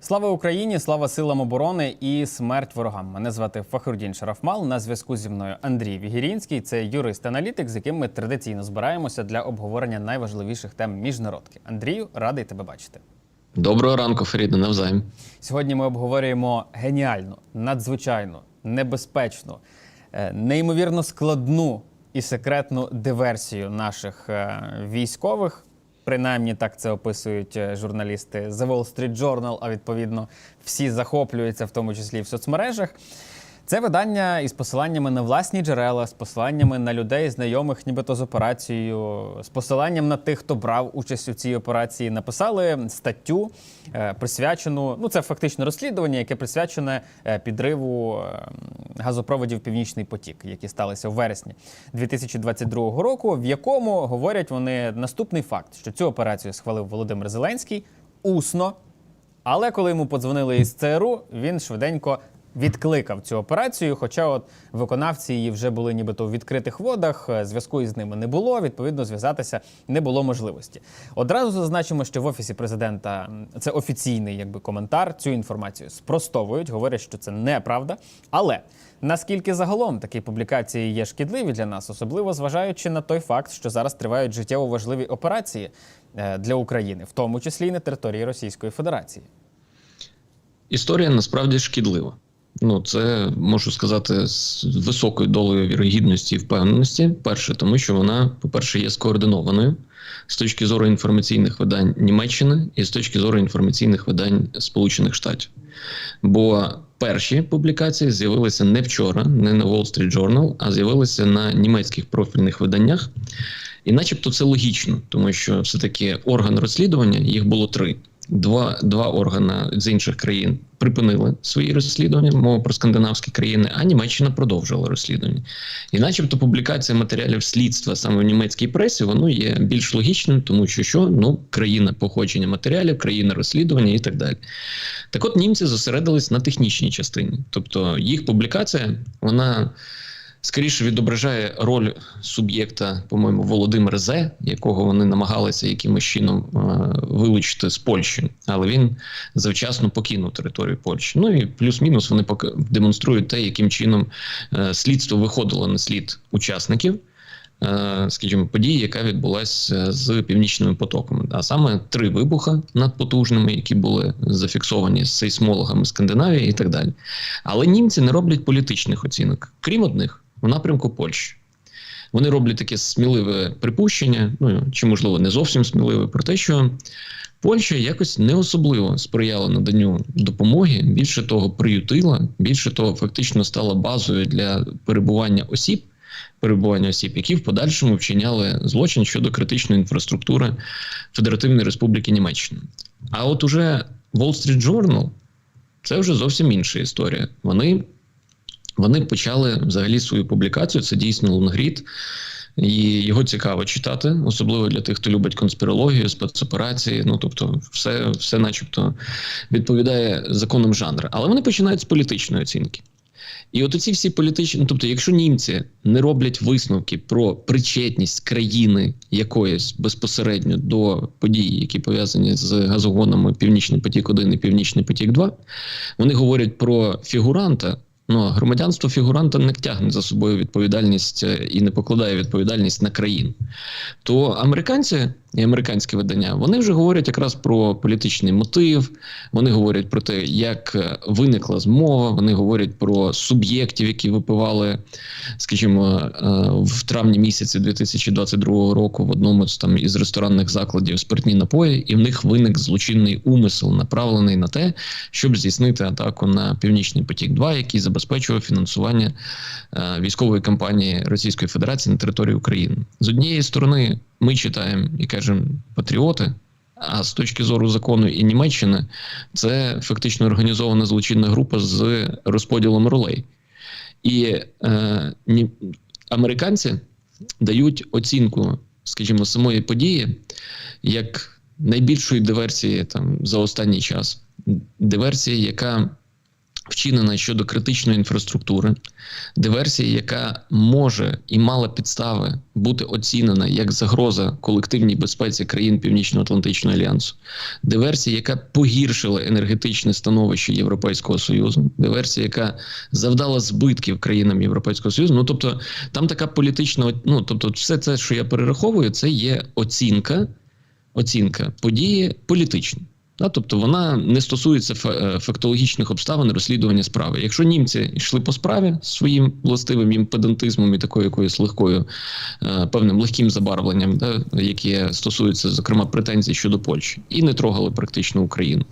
Слава Україні, слава силам оборони і смерть ворогам. Мене звати Фахрудін Шарафмал. На зв'язку зі мною Андрій Вігірінський. Це юрист-аналітик, з яким ми традиційно збираємося для обговорення найважливіших тем міжнародки. Андрію, радий тебе бачити. Доброго ранку, Феріда, навзаєм. Сьогодні ми обговорюємо геніальну, надзвичайну, небезпечну, е, неймовірно складну і секретну диверсію наших е, військових. Принаймні так це описують е, журналісти The Wall Street Journal, а відповідно всі захоплюються, в тому числі в соцмережах. Це видання із посиланнями на власні джерела, з посиланнями на людей, знайомих нібито з операцією, з посиланням на тих, хто брав участь у цій операції, написали статтю, е, присвячену. Ну, це фактично розслідування, яке присвячене е, підриву е, газопроводів Північний потік, які сталися в вересні 2022 року, в якому говорять вони наступний факт, що цю операцію схвалив Володимир Зеленський усно. Але коли йому подзвонили із ЦРУ, він швиденько відкликав цю операцію. Хоча от виконавці її вже були нібито у відкритих водах, е, зв'язку із ними не було. Відповідно, зв'язатися не було можливості. Одразу зазначимо, що в офісі президента це офіційний якби коментар. Цю інформацію спростовують, говорять, що це неправда. Але наскільки загалом такі публікації є шкідливі для нас, особливо зважаючи на той факт, що зараз тривають життєво важливі операції е, для України, в тому числі і на території Російської Федерації. Історія насправді шкідлива. Ну, це можу сказати з високою долею вірогідності і впевненості. Перше, тому що вона, по-перше, є скоординованою з точки зору інформаційних видань Німеччини і з точки зору інформаційних видань Сполучених Штатів. Бо перші публікації з'явилися не вчора, не на Wall Street Journal, а з'явилися на німецьких профільних виданнях. І начебто це логічно, тому що все-таки орган розслідування їх було три. Два, два органи з інших країн припинили свої розслідування, мова про скандинавські країни, а Німеччина продовжила розслідування. І, начебто, публікація матеріалів слідства саме в німецькій пресі, воно є більш логічним, тому що що ну країна походження матеріалів, країна розслідування і так далі. Так, от німці зосередились на технічній частині, тобто їх публікація, вона скоріше відображає роль суб'єкта, по-моєму, Володимир Зе, якого вони намагалися якимось чином е, вилучити з Польщі, але він завчасно покинув територію Польщі. Ну і плюс-мінус вони демонструють те, яким чином е, слідство виходило на слід учасників. е, Скажімо, події, яка відбулася з північними потоками, а саме три вибуха надпотужними, які були зафіксовані з сейсмологами Скандинавії і так далі. Але німці не роблять політичних оцінок, крім одних в напрямку Польщі. Вони роблять таке сміливе припущення, ну чи можливо не зовсім сміливе, про те, що Польща якось не особливо сприяла наданню допомоги. Більше того, приютила, більше того, фактично стала базою для перебування осіб, перебування осіб, які в подальшому вчиняли злочин щодо критичної інфраструктури Федеративної Республіки Німеччина. А от уже Wall Street Journal це вже зовсім інша історія. Вони вони почали взагалі свою публікацію. Це дійсно лонгрід, і його цікаво читати, особливо для тих, хто любить конспірологію, спецоперації. Ну тобто, все, все, начебто, відповідає законам жанру. Але вони починають з політичної оцінки. І от ці всі політичні, ну, тобто, якщо німці не роблять висновки про причетність країни якоїсь безпосередньо до подій, які пов'язані з газогонами Північний потік 1 і Північний потік 2 вони говорять про фігуранта. Ну, громадянство фігуранта не тягне за собою відповідальність е, і не покладає відповідальність на країн, То американці і американські видання вони вже говорять якраз про політичний мотив. Вони говорять про те, як е, виникла змова. Вони говорять про суб'єктів, які випивали, скажімо, е, в травні місяці 2022 року в одному з там із ресторанних закладів спиртні напої, і в них виник злочинний умисел, направлений на те, щоб здійснити атаку на північний потік, 2 який забезпечував фінансування е, військової кампанії Російської Федерації на території України. З однієї сторони, ми читаємо і кажемо патріоти. А з точки зору закону і Німеччини, це фактично організована злочинна група з розподілом ролей. І е, ні, американці дають оцінку, скажімо, самої події як найбільшої диверсії там за останній час. Диверсії, яка вчинена щодо критичної інфраструктури, диверсія, яка може і мала підстави бути оцінена як загроза колективній безпеці країн Північно-Атлантичного альянсу, диверсія, яка погіршила енергетичне становище Європейського союзу, диверсія, яка завдала збитків країнам Європейського союзу. Ну тобто, там така політична, ну тобто, все це, що я перераховую, це є оцінка, оцінка події політичні. Да, тобто вона не стосується е, фактологічних обставин розслідування справи. Якщо німці йшли по справі своїм властивим їм педантизмом і такою якоюсь легкою, е, певним легким забарвленням, да, яке стосується, зокрема, претензій щодо Польщі, і не трогали практично Україну.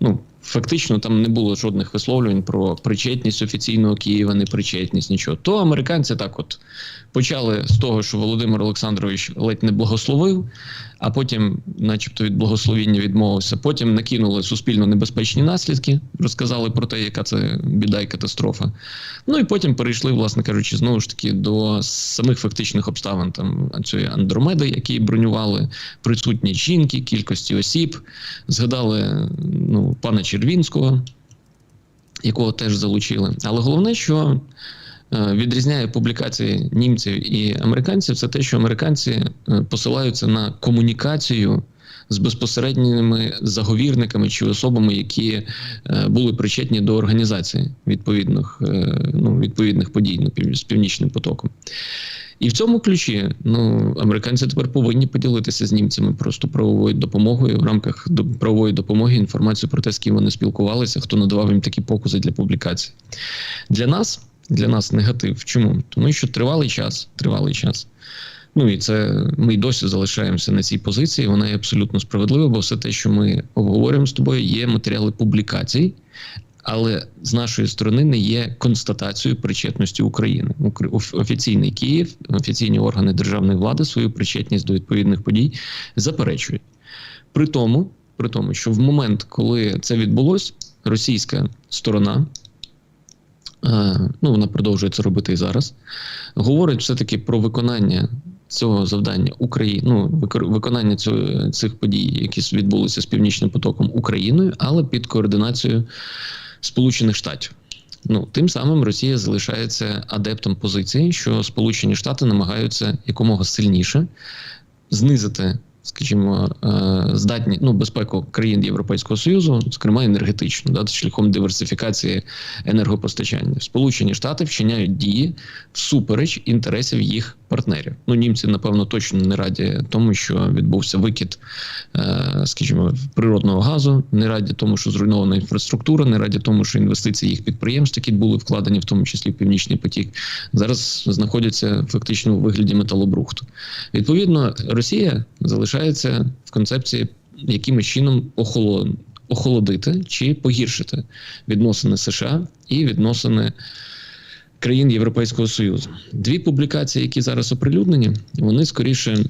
Ну, фактично, там не було жодних висловлювань про причетність офіційного Києва, непричетність, нічого. То американці так от почали з того, що Володимир Олександрович ледь не благословив, а потім, начебто, від благословіння відмовився. Потім накинули суспільно небезпечні наслідки, розказали про те, яка це біда і катастрофа. Ну і потім перейшли, власне кажучи, знову ж таки до самих фактичних обставин там цієї Андромеди, які бронювали, присутність жінки, кількості осіб. Згадали ну, пана Червінського, якого теж залучили. Але головне, що е, відрізняє публікації німців і американців, це те, що американці е, посилаються на комунікацію з безпосередніми заговірниками чи особами, які е, були причетні до організації відповідних, е, ну, відповідних подій з північним потоком. І в цьому ключі ну, американці тепер повинні поділитися з німцями просто правовою допомогою в рамках до- правової допомоги інформацію про те, з ким вони спілкувалися, хто надавав їм такі покази для публікації. Для нас, для нас негатив. Чому? Тому що тривалий час, тривалий час. Ну і це ми й досі залишаємося на цій позиції. Вона є абсолютно справедлива, бо все те, що ми обговорюємо з тобою, є матеріали публікацій, але з нашої сторони не є констатацією причетності України. Укр- Офіційний Київ, офіційні органи державної влади свою причетність до відповідних подій заперечують. При тому, при тому, що в момент, коли це відбулось, російська сторона. е, Ну, вона продовжує це робити і зараз. Говорить все-таки про виконання цього завдання України, ну, виконання цього, цих подій, які відбулися з Північним потоком Україною, але під координацією Сполучених Штатів. Ну, тим самим Росія залишається адептом позиції, що Сполучені Штати намагаються якомога сильніше знизити, скажімо, е, здатні ну, безпеку країн Європейського Союзу, зокрема енергетично, да, шляхом диверсифікації енергопостачання. Сполучені Штати вчиняють дії всупереч інтересів їх партнерів. Ну, німці, напевно, точно не раді тому, що відбувся викид, е, скажімо, природного газу, не раді тому, що зруйнована інфраструктура, не раді тому, що інвестиції їх підприємств, які були вкладені, в тому числі північний потік, зараз знаходяться фактично у вигляді металобрухту. Відповідно, Росія залишається в концепції якимось чином охоло- охолодити чи погіршити відносини США і відносини країн Європейського Союзу. Дві публікації, які зараз оприлюднені, вони скоріше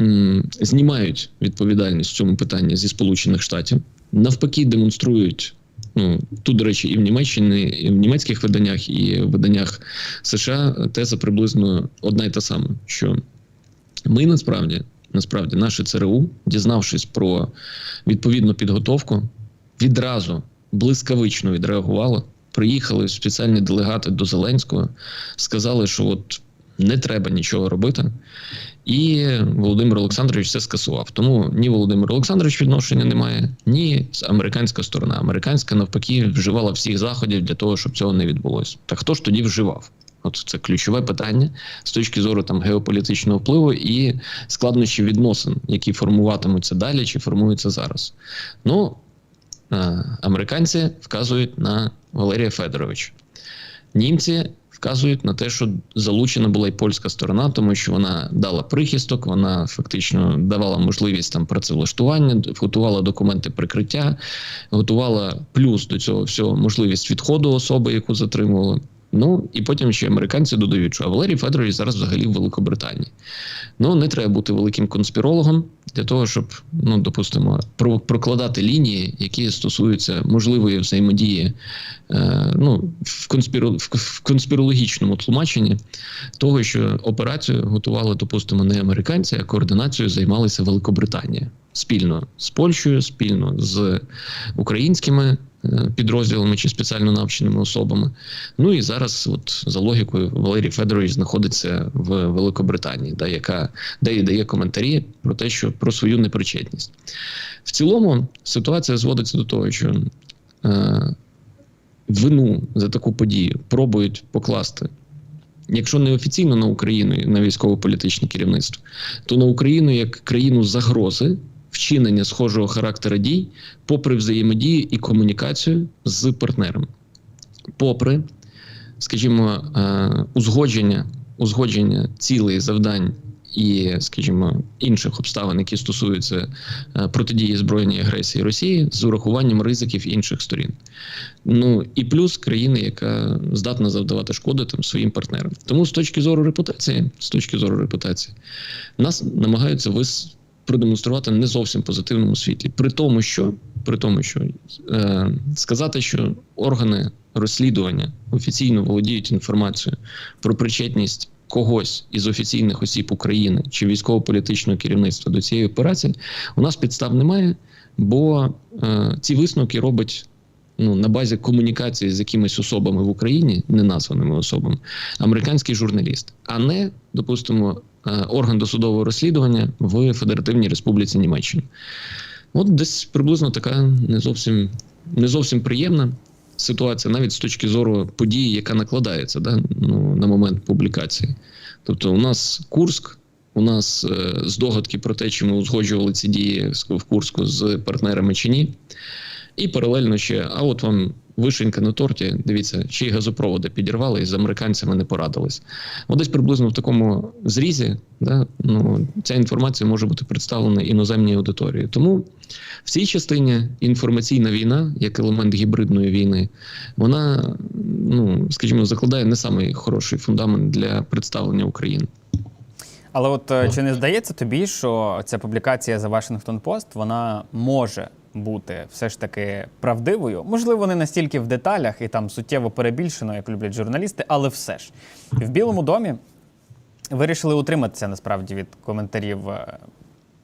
м, знімають відповідальність в цьому питанні зі Сполучених Штатів, навпаки, демонструють. Ну, тут, до речі, і в Німеччині, і в німецьких виданнях, і в виданнях США теза приблизно одна й та сама. Що ми насправді, насправді, наше ЦРУ, дізнавшись про відповідну підготовку, відразу блискавично відреагувало. Приїхали спеціальні делегати до Зеленського, сказали, що от не треба нічого робити. І Володимир Олександрович це скасував. Тому ні Володимир Олександрович відношення немає, ні американська сторона. Американська навпаки вживала всіх заходів для того, щоб цього не відбулося. Так хто ж тоді вживав? От це ключове питання з точки зору там геополітичного впливу і складнощів відносин, які формуватимуться далі чи формуються зараз. Ну американці вказують на Валерія Федоровича. Німці вказують на те, що залучена була і польська сторона, тому що вона дала прихисток, вона фактично давала можливість там працевлаштування, готувала документи прикриття, готувала плюс до цього всього можливість відходу особи, яку затримували. Ну і потім ще американці додають, що а Валерій Федорович зараз взагалі в Великобританії. Ну не треба бути великим конспірологом для того, щоб ну допустимо про- прокладати лінії, які стосуються можливої взаємодії, е, ну в конспіро в, конспірологічному тлумаченні того, що операцію готували, допустимо, не американці, а координацією займалася Великобританія. спільно з Польщею, спільно з українськими підрозділами чи спеціально навченими особами. Ну і зараз, от за логікою, Валерій Федорович знаходиться в Великобританії, да, яка де і дає коментарі про те, що про свою непричетність. В цілому ситуація зводиться до того, що е, вину за таку подію пробують покласти. Якщо не офіційно на Україну на військово-політичне керівництво, то на Україну як країну загрози вчинення схожого характеру дій, попри взаємодію і комунікацію з партнерами, попри, скажімо, е, узгодження, узгодження цілей завдань і, скажімо, інших обставин, які стосуються е, протидії збройній агресії Росії, з урахуванням ризиків інших сторін. Ну і плюс країни, яка здатна завдавати шкоди там своїм партнерам. Тому з точки зору репутації, з точки зору репутації, нас намагаються вис продемонструвати не зовсім позитивному світлі. При тому, що при тому, що е, сказати, що органи розслідування офіційно володіють інформацією про причетність когось із офіційних осіб України чи військово-політичного керівництва до цієї операції, у нас підстав немає, бо е, ці висновки робить. Ну, на базі комунікації з якимись особами в Україні, неназваними особами, американський журналіст, а не, допустимо, орган досудового розслідування в Федеративній Республіці Німеччина. От десь приблизно така не зовсім не зовсім приємна ситуація, навіть з точки зору події, яка накладається да, ну, на момент публікації. Тобто, у нас Курск, у нас е, здогадки про те, чи ми узгоджували ці дії в Курску з партнерами чи ні. І паралельно ще, а от вам вишенька на торті, дивіться, ще й газопроводи підірвали і з американцями не порадились. От десь приблизно в такому зрізі да, ну, ця інформація може бути представлена іноземній аудиторії. Тому в цій частині інформаційна війна, як елемент гібридної війни, вона, ну скажімо, закладає не самий хороший фундамент для представлення України. Але от е, чи не здається тобі, що ця публікація за Вашингтон Пост вона може бути все ж таки правдивою? Можливо, не настільки в деталях і там суттєво перебільшено, як люблять журналісти, але все ж в Білому домі вирішили утриматися насправді від коментарів. е,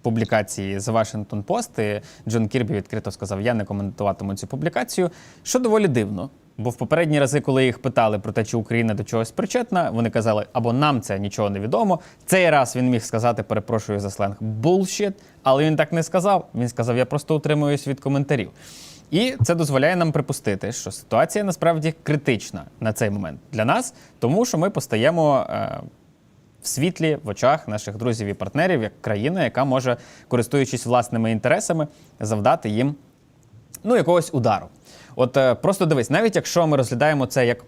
Публікації з Washington Post. Джон Кірбі відкрито сказав: я не коментуватиму цю публікацію, що доволі дивно. Бо в попередні рази, коли їх питали про те, чи Україна до чогось причетна, вони казали, або нам це нічого не відомо. Цей раз він міг сказати, перепрошую за сленг, bullshit, але він так не сказав. Він сказав, я просто утримуюсь від коментарів. І це дозволяє нам припустити, що ситуація насправді критична на цей момент для нас, тому що ми постаємо е, в світлі в очах наших друзів і партнерів як країна, яка може, користуючись власними інтересами, завдати їм ну, якогось удару. От е, просто дивись, навіть якщо ми розглядаємо це як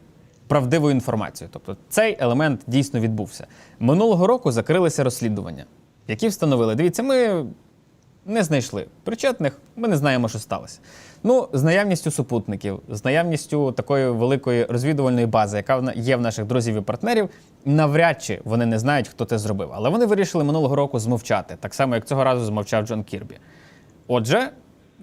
правдиву інформацію, тобто цей елемент дійсно відбувся. Минулого року закрилися розслідування, які встановили: дивіться, ми не знайшли причетних, ми не знаємо, що сталося. Ну, з наявністю супутників, з наявністю такої великої розвідувальної бази, яка є в наших друзів і партнерів, навряд чи вони не знають, хто це зробив. Але вони вирішили минулого року змовчати, так само, як цього разу змовчав Джон Кірбі. Отже,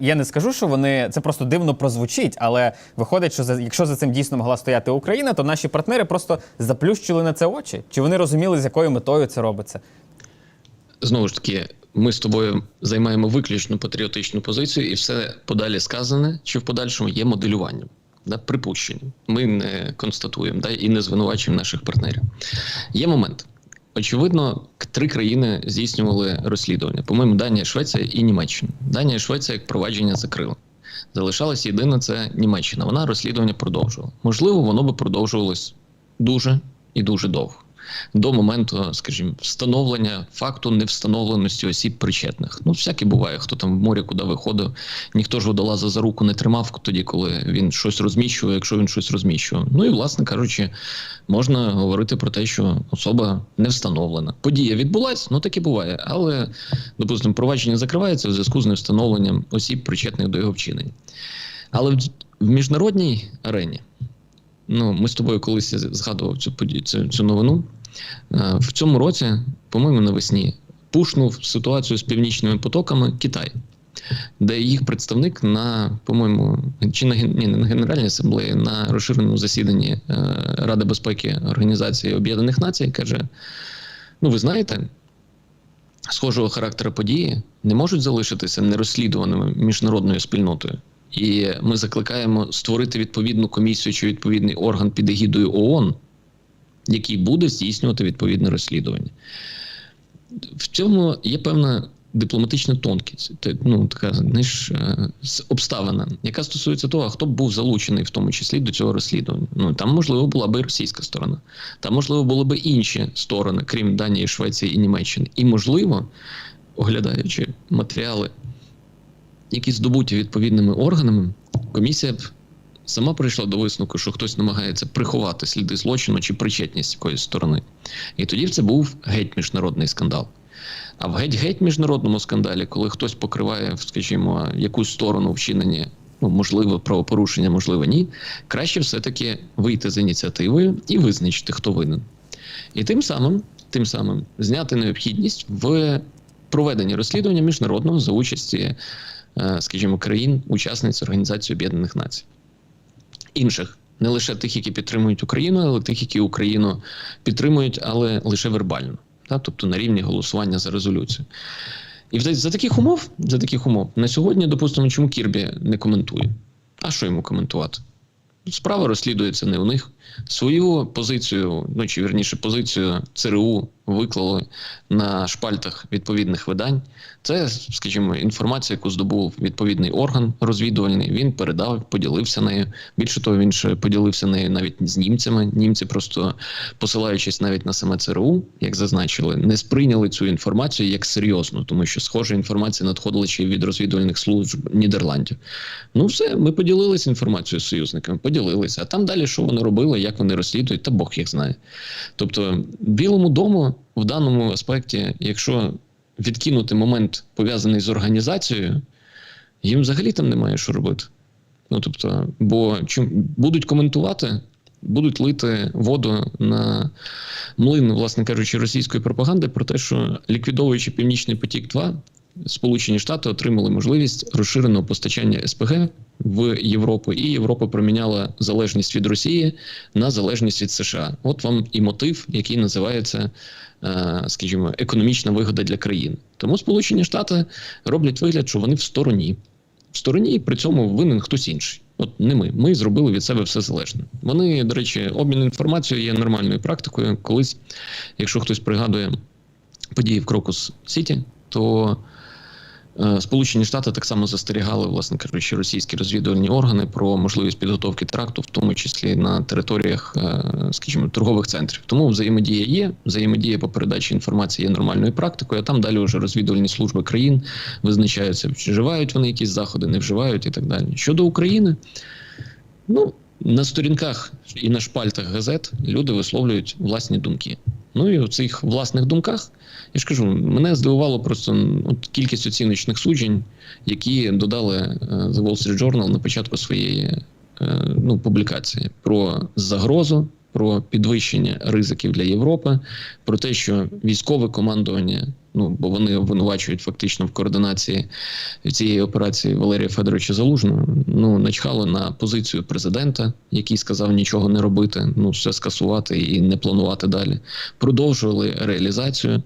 я не скажу, що вони це просто дивно прозвучить, але виходить, що за, якщо за цим дійсно могла стояти Україна, то наші партнери просто заплющили на це очі. Чи вони розуміли, з якою метою це робиться? Знову ж таки, ми з тобою займаємо виключно патріотичну позицію, і все подалі сказане, чи в подальшому є моделюванням, да, припущенням. Ми не констатуємо да, і не звинувачуємо наших партнерів. Є момент. Очевидно, три країни здійснювали розслідування. По-моєму, Данія, Швеція і Німеччина. Данія Швеція як провадження закрила. Залишалась єдина це Німеччина. Вона розслідування продовжувала. Можливо, воно би продовжувалось дуже і дуже довго. До моменту, скажімо, встановлення факту невстановленості осіб причетних. Ну, всяке буває, хто там в морі куди виходив, ніхто ж водолаза за руку не тримав тоді, коли він щось розміщував, якщо він щось розміщував. Ну і, власне кажучи, можна говорити про те, що особа не встановлена. Подія відбулась, ну таке буває, але, допустимо, провадження закривається в зв'язку з невстановленням осіб, причетних до його вчинення. Але в міжнародній арені, ну, ми з тобою колись згадував цю подію, цю, цю новину. Е, В цьому році, по-моєму, навесні пушнув ситуацію з північними потоками Китай, де їх представник на, по-моєму, чи на ні, на Генеральній асамблеї, на розширеному засіданні е, Ради безпеки Організації Об'єднаних Націй каже: ну, ви знаєте, схожого характеру події не можуть залишитися нерозслідуваними міжнародною спільнотою. І ми закликаємо створити відповідну комісію чи відповідний орган під егідою ООН, який буде здійснювати відповідне розслідування. В цьому є певна дипломатична тонкість, ну, така знаєш, е, обставина, яка стосується того, хто б був залучений в тому числі до цього розслідування. Ну там, можливо, була би російська сторона, там, можливо, були б інші сторони, крім Данії, Швеції і Німеччини. І, можливо, оглядаючи матеріали, які здобуті відповідними органами, комісія б сама прийшла до висновку, що хтось намагається приховати сліди злочину чи причетність якоїсь сторони. І тоді це був геть міжнародний скандал. А в геть-геть міжнародному скандалі, коли хтось покриває, скажімо, якусь сторону вчинення, ну, можливо, правопорушення, можливо, ні, краще все-таки вийти з ініціативою і визначити, хто винен. І тим самим, тим самим зняти необхідність в проведенні розслідування міжнародного за участі, е, скажімо, країн-учасниць Організації Об'єднаних Націй. Інших, не лише тих, які підтримують Україну, але тих, які Україну підтримують, але лише вербально, та? тобто на рівні голосування за резолюцію. І за, таких умов, за таких умов, на сьогодні, допустимо, чому Кірбі не коментує? А що йому коментувати? Справа розслідується не у них. Свою позицію, ну чи вірніше, позицію ЦРУ виклали на шпальтах відповідних видань. Це, скажімо, інформація, яку здобув відповідний орган розвідувальний. Він передав, поділився нею. Більше того, він ще поділився нею навіть з німцями. Німці просто посилаючись навіть на саме ЦРУ, як зазначили, не сприйняли цю інформацію як серйозну, тому що схожа інформація надходила ще від розвідувальних служб Нідерландів. Ну, все, ми поділилися інформацією з союзниками, поділилися. А там далі, що вони робили, як вони розслідують, та Бог їх знає. Тобто, Білому дому в даному аспекті, якщо відкинути момент пов'язаний з організацією, їм взагалі там немає що робити. Ну тобто, бо чим будуть коментувати, будуть лити воду на млин, власне кажучи, російської пропаганди про те, що ліквідовуючи Північний потік 2 Сполучені Штати отримали можливість розширеного постачання СПГ в Європу, і Європа проміняла залежність від Росії на залежність від США. От вам і мотив, який називається, е, скажімо, економічна вигода для країн. Тому Сполучені Штати роблять вигляд, що вони в стороні. В стороні при цьому винен хтось інший. От не ми. Ми зробили від себе все залежне. Вони, до речі, обмін інформацією є нормальною практикою. Колись, якщо хтось пригадує події в Крокус Сіті, то Сполучені Штати так само застерігали, власне кажучи, російські розвідувальні органи про можливість підготовки теракту, в тому числі на територіях, е, скажімо, торгових центрів. Тому взаємодія є, взаємодія по передачі інформації є нормальною практикою. А там далі вже розвідувальні служби країн визначаються, вживають вони якісь заходи, не вживають і так далі. Щодо України, ну на сторінках і на шпальтах газет люди висловлюють власні думки. Ну і у цих власних думках я ж кажу, мене здивувало просто от кількість оціночних суджень, які додали е, The Wall Street Journal на початку своєї е, ну, публікації про загрозу, про підвищення ризиків для Європи, про те, що військове командування, ну бо вони обвинувачують фактично в координації цієї операції Валерія Федоровича Залужного, ну начхало на позицію президента, який сказав нічого не робити, ну все скасувати і не планувати далі. Продовжували реалізацію.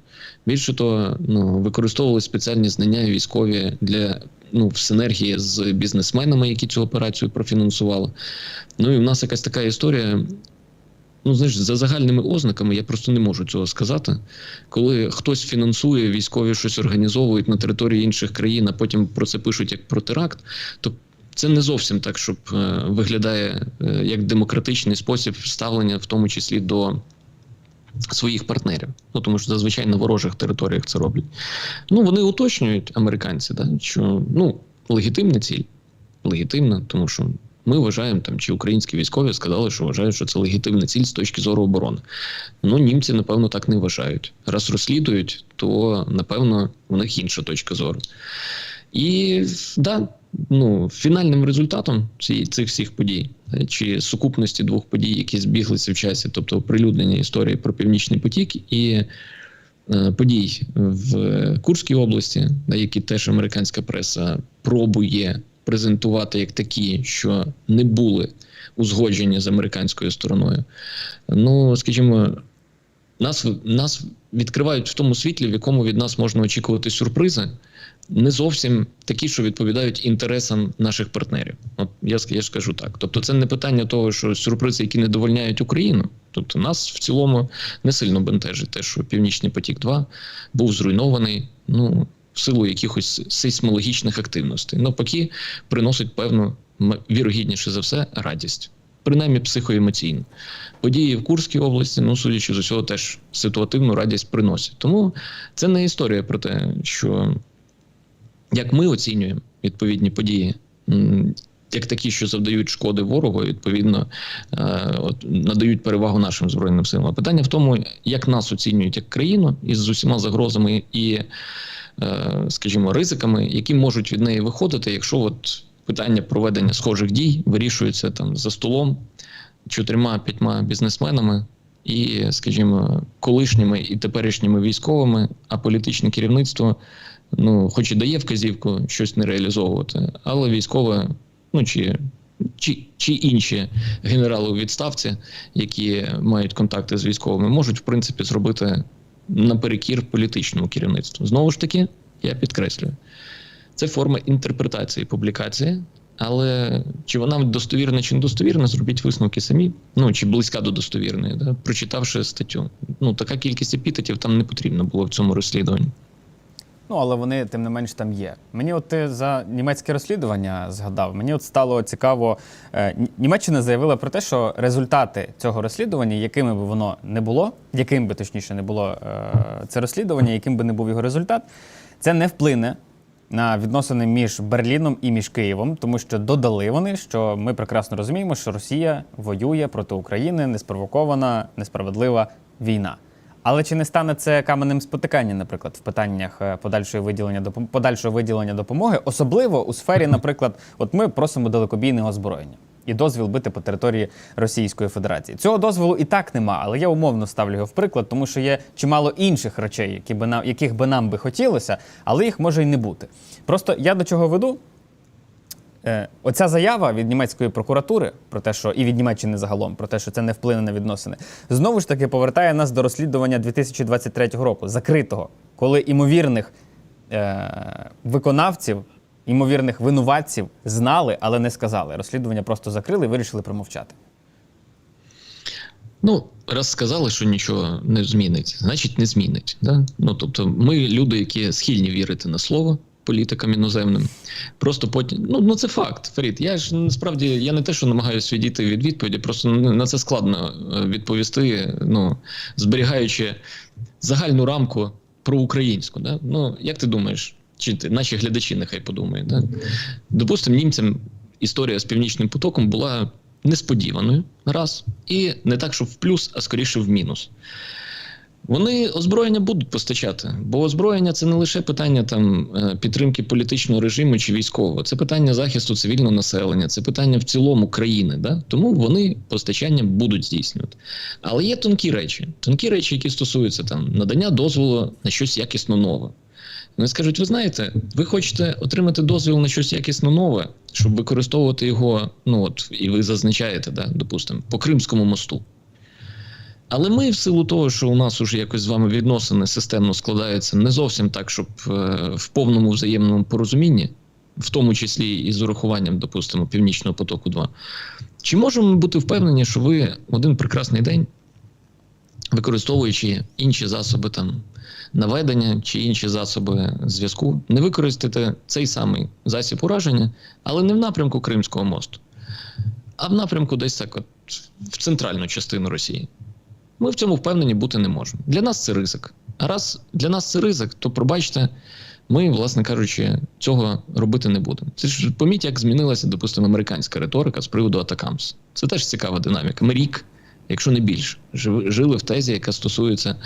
Більше того, ну використовували спеціальні знання військові для ну в синергії з бізнесменами, які цю операцію профінансували. Ну і в нас якась така історія. Ну, знаєш, за загальними ознаками я просто не можу цього сказати. Коли хтось фінансує, військові щось організовують на території інших країн, а потім про це пишуть як про теракт, то це не зовсім так, щоб е, виглядає е, як демократичний спосіб ставлення, в тому числі до своїх партнерів. Ну тому що зазвичай на ворожих територіях це роблять. Ну вони уточнюють американці, да, що ну легітимна ціль, легітимна, тому що. Ми вважаємо там, чи українські військові сказали, що вважають, що це легітимна ціль з точки зору оборони. Ну німці, напевно, так не вважають. Раз розслідують, то напевно у них інша точка зору. І да, ну, фінальним результатом цієї цих всіх подій, чи сукупності двох подій, які збіглися в часі, тобто оприлюднення історії про північний потік і е, подій в Курській області, на які теж американська преса пробує презентувати як такі, що не були узгоджені з американською стороною. Ну, скажімо, нас, нас відкривають в тому світлі, в якому від нас можна очікувати сюрпризи, не зовсім такі, що відповідають інтересам наших партнерів. От я, я ж скажу так. Тобто, це не питання того, що сюрпризи, які не довольняють Україну. Тобто, нас в цілому не сильно бентежить те, що Північний потік 2 був зруйнований. Ну, в силу якихось сейсмологічних активностей. Навпаки, приносить певну, вірогідніше за все, радість. Принаймні психоемоційну. Події в Курській області, ну, судячи з усього, теж ситуативну радість приносять. Тому це не історія про те, що як ми оцінюємо відповідні події, як такі, що завдають шкоди ворогу, відповідно е, надають перевагу нашим збройним силам. Питання в тому, як нас оцінюють як країну із усіма загрозами і, скажімо, ризиками, які можуть від неї виходити, якщо от питання проведення схожих дій вирішується там за столом чотирма-п'ятьма бізнесменами. І, скажімо, колишніми і теперішніми військовими, а політичне керівництво, ну, хоч і дає вказівку щось не реалізовувати, але військове, ну чи, чи, чи інші генерали у відставці, які мають контакти з військовими, можуть в принципі зробити наперекір політичному керівництву. Знову ж таки, я підкреслюю, це форма інтерпретації публікації. Але чи вона достовірна чи недостовірна, зробіть висновки самі. Ну чи близька до достовірної, да? прочитавши статтю. Ну така кількість епітетів там не потрібно було в цьому розслідуванні. Ну, але вони, тим не менш, там є. Мені от ти за німецьке розслідування згадав. Мені от стало цікаво. е, Німеччина заявила про те, що результати цього розслідування, якими би воно не було, яким би точніше не було е, це розслідування, яким би не був його результат, це не вплине на відносини між Берліном і між Києвом, тому що додали вони, що ми прекрасно розуміємо, що Росія воює проти України, неспровокована, несправедлива війна. Але чи не стане це каменем спотикання, наприклад, в питаннях е, подальшої виділення допом- подальшого виділення допомоги, особливо у сфері, наприклад, от ми просимо далекобійного озброєння і дозвіл бити по території Російської Федерації. Цього дозволу і так нема, але я умовно ставлю його в приклад, тому що є чимало інших речей, які би нам, яких би нам би хотілося, але їх може й не бути. Просто я до чого веду. Е, Оця заява від німецької прокуратури про те, що і від Німеччини загалом про те, що це не вплине на відносини, знову ж таки повертає нас до розслідування 2023 року, закритого, коли імовірних е, виконавців, імовірних винуватців знали, але не сказали. Розслідування просто закрили і вирішили промовчати. Ну, раз сказали, що нічого не змінить, значить не змінить. Да? Ну, тобто, ми люди, які схильні вірити на слово політикам іноземним. Просто потім. Ну, ну це факт, Фарід. Я ж насправді я не те, що намагаюся відійти від відповіді, просто на це складно е, відповісти, ну, зберігаючи загальну рамку про українську. Да? Ну, як ти думаєш, чи ти, наші глядачі нехай подумають? Да? Допустимо, німцям історія з північним потоком була несподіваною раз, і не так, щоб в плюс, а скоріше в мінус. Вони озброєння будуть постачати, бо озброєння це не лише питання там е, підтримки політичного режиму чи військового, це питання захисту цивільного населення, це питання в цілому країни. Да? Тому вони постачання будуть здійснювати. Але є тонкі речі, тонкі речі, які стосуються там надання дозволу на щось якісно нове. Вони скажуть: ви знаєте, ви хочете отримати дозвіл на щось якісно нове, щоб використовувати його, ну от і ви зазначаєте, да, допустимо, по Кримському мосту. Але ми, в силу того, що у нас уже якось з вами відносини системно складаються не зовсім так, щоб е, в повному взаємному порозумінні, в тому числі і з урахуванням, допустимо, Північного потоку 2, чи можемо ми бути впевнені, що ви один прекрасний день, використовуючи інші засоби там наведення чи інші засоби зв'язку, не використаєте цей самий засіб ураження, але не в напрямку Кримського мосту, а в напрямку десь так, от в центральну частину Росії. Ми в цьому впевнені бути не можемо. Для нас це ризик. А раз для нас це ризик, то пробачте, ми, власне кажучи, цього робити не будемо. Це ж поміть, як змінилася, допустимо, американська риторика з приводу Атакамс. Це теж цікава динаміка. Ми рік, якщо не більше, жили в тезі, яка стосується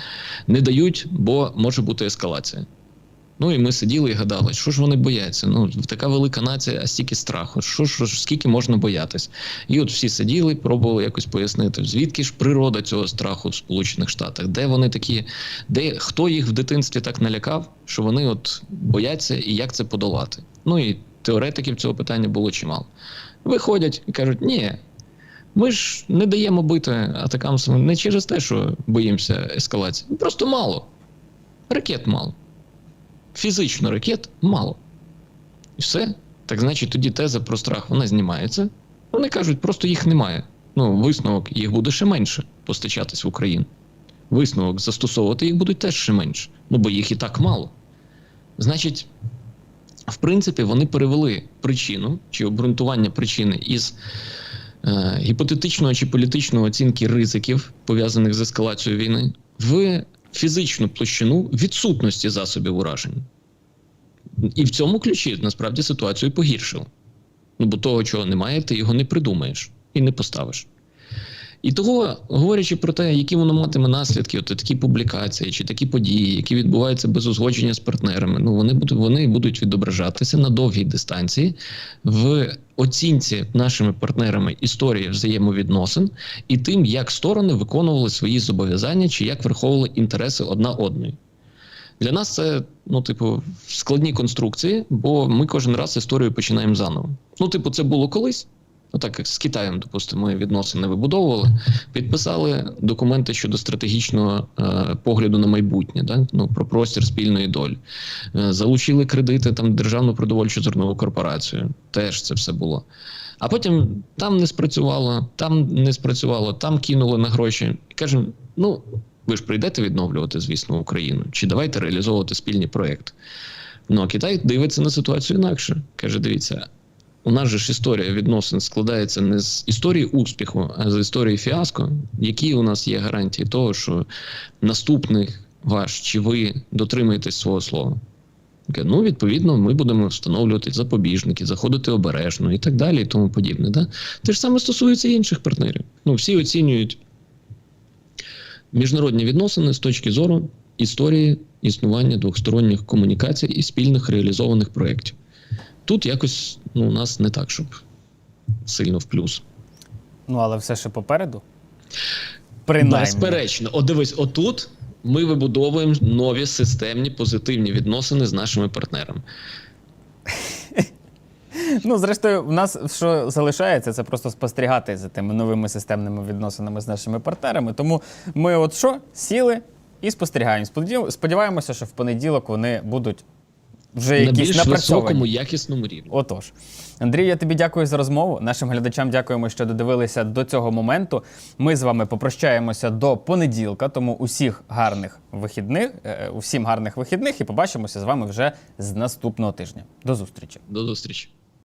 не дають, бо може бути ескалація. Ну і ми сиділи і гадали, що ж вони бояться? Ну, така велика нація, а стільки страху. Що ж скільки можна боятись? І от всі сиділи, пробували якось пояснити, звідки ж природа цього страху в Сполучених Штатах, де вони такі, де хто їх в дитинстві так налякав, що вони от бояться і як це подолати. Ну і теоретиків цього питання було чимало. Виходять і кажуть, ні. Ми ж не даємо бити атакамсам не через те, що боїмося ескалації. Просто мало. Ракет мало. Фізично ракет мало. І все. Так значить, тоді теза про страх вона знімається. Вони кажуть, просто їх немає. Ну, висновок, їх буде ще менше постачатись в Україну. Висновок, застосовувати їх будуть теж ще менше. Ну, бо їх і так мало. Значить, в принципі, вони перевели причину чи обґрунтування причини із е, гіпотетичного чи політичного оцінки ризиків, пов'язаних з ескалацією війни, в фізичну площину відсутності засобів ураження. І в цьому ключі насправді ситуацію погіршило. Ну, бо того, чого немає, ти його не придумаєш і не поставиш. І того, говорячи про те, які воно матиме наслідки, от такі публікації чи такі події, які відбуваються без узгодження з партнерами, ну вони будуть вони будуть відображатися на довгій дистанції в оцінці нашими партнерами історії взаємовідносин і тим, як сторони виконували свої зобов'язання чи як враховували інтереси одна одної. Для нас це, ну, типу, складні конструкції, бо ми кожен раз історію починаємо заново. Ну, типу, це було колись. Отак як з Китаєм, допустимо, ми відносини вибудовували, підписали документи щодо стратегічного е, погляду на майбутнє, да? ну, про простір спільної долі. Е, залучили кредити там державну продовольчу зернову корпорацію. Теж це все було. А потім там не спрацювало, там не спрацювало, там кинули на гроші. І кажемо: ну, ви ж прийдете відновлювати, звісно, Україну, чи давайте реалізовувати спільні проекти. Ну а Китай дивиться на ситуацію інакше. Каже: дивіться, у нас же ж історія відносин складається не з історії успіху, а з історії фіаско. Які у нас є гарантії того, що наступний ваш чи ви дотримаєтесь свого слова? Ну, відповідно, ми будемо встановлювати запобіжники, заходити обережно і так далі, і тому подібне. Да? Те ж саме стосується і інших партнерів. Ну, всі оцінюють міжнародні відносини з точки зору історії існування двосторонніх комунікацій і спільних реалізованих проєктів. Тут якось ну, у нас не так, щоб сильно в плюс. Ну, але все ще попереду. Принаймні. Безперечно, от дивись, отут ми вибудовуємо нові системні позитивні відносини з нашими партнерами. Ну, зрештою, в нас що залишається, це просто спостерігати за тими новими системними відносинами з нашими партнерами. Тому ми, от що, сіли і спостерігаємо. Сподіваємося, що в понеділок вони будуть вже на більш високому якісному рівні. Отож, Андрій, я тобі дякую за розмову. Нашим глядачам дякуємо, що додивилися до цього моменту. Ми з вами попрощаємося до понеділка, тому усіх гарних вихідних, е, усім гарних вихідних, і побачимося з вами вже з наступного тижня. До зустрічі. До зустрічі.